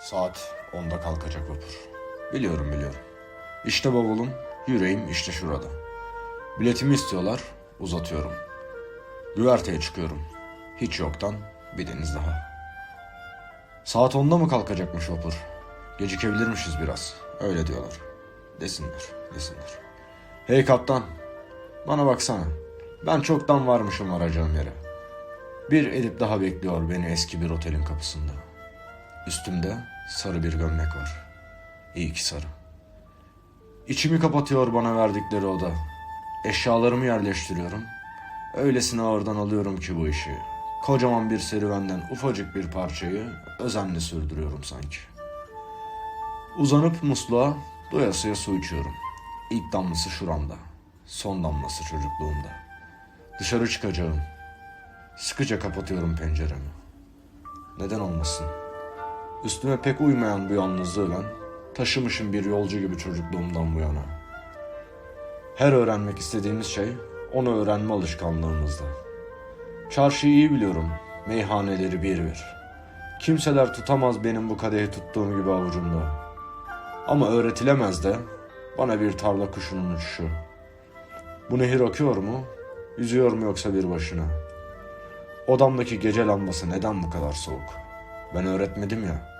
Saat 10'da kalkacak vapur. Biliyorum biliyorum. İşte bavulum, yüreğim işte şurada. Biletimi istiyorlar, uzatıyorum. Güverteye çıkıyorum. Hiç yoktan bir deniz daha. Saat 10'da mı kalkacakmış vapur? Gecikebilirmişiz biraz. Öyle diyorlar. Desinler, desinler. Hey kaptan, bana baksana. Ben çoktan varmışım varacağım yere. Bir Edip daha bekliyor beni eski bir otelin kapısında. Üstümde sarı bir gömlek var. İyi ki sarı. İçimi kapatıyor bana verdikleri oda. Eşyalarımı yerleştiriyorum. Öylesine ağırdan alıyorum ki bu işi. Kocaman bir serüvenden ufacık bir parçayı özenle sürdürüyorum sanki. Uzanıp musluğa doyasıya su içiyorum. İlk damlası şuramda. Son damlası çocukluğumda. Dışarı çıkacağım. Sıkıca kapatıyorum penceremi. Neden olmasın? Üstüme pek uymayan bu yalnızlığı ben taşımışım bir yolcu gibi çocukluğumdan bu yana. Her öğrenmek istediğimiz şey onu öğrenme alışkanlığımızda. Çarşıyı iyi biliyorum, meyhaneleri bir bir. Kimseler tutamaz benim bu kadehi tuttuğum gibi avucumda. Ama öğretilemez de bana bir tarla kuşunun uçuşu. Bu nehir akıyor mu, yüzüyor mu yoksa bir başına? Odamdaki gece lambası neden bu kadar soğuk? Ben öğretmedim ya.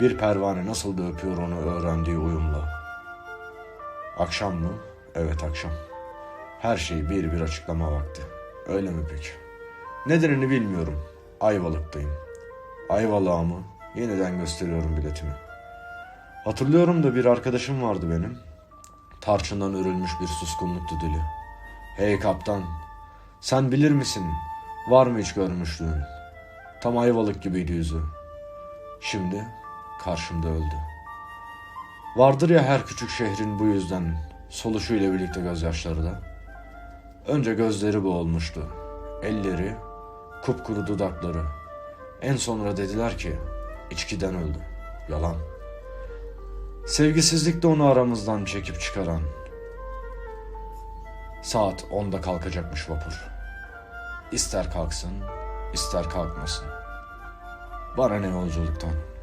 Bir pervane nasıl da öpüyor onu öğrendiği uyumla. Akşam mı? Evet akşam. Her şeyi bir bir açıklama vakti. Öyle mi peki? Nedenini bilmiyorum. Ayvalık'tayım. Ayvalık'a mı? Yeniden gösteriyorum biletimi. Hatırlıyorum da bir arkadaşım vardı benim. Tarçından örülmüş bir suskunluktu dili. Hey kaptan, sen bilir misin? Var mı hiç görmüşlüğün? Tam ayvalık gibiydi yüzü. Şimdi karşımda öldü. Vardır ya her küçük şehrin bu yüzden soluşuyla birlikte gözyaşları da. Önce gözleri boğulmuştu. Elleri, kupkuru dudakları. En sonra dediler ki içkiden öldü. Yalan. Sevgisizlik de onu aramızdan çekip çıkaran. Saat 10'da kalkacakmış vapur. İster kalksın, ister kalkmasın. Bana ne yolculuktan.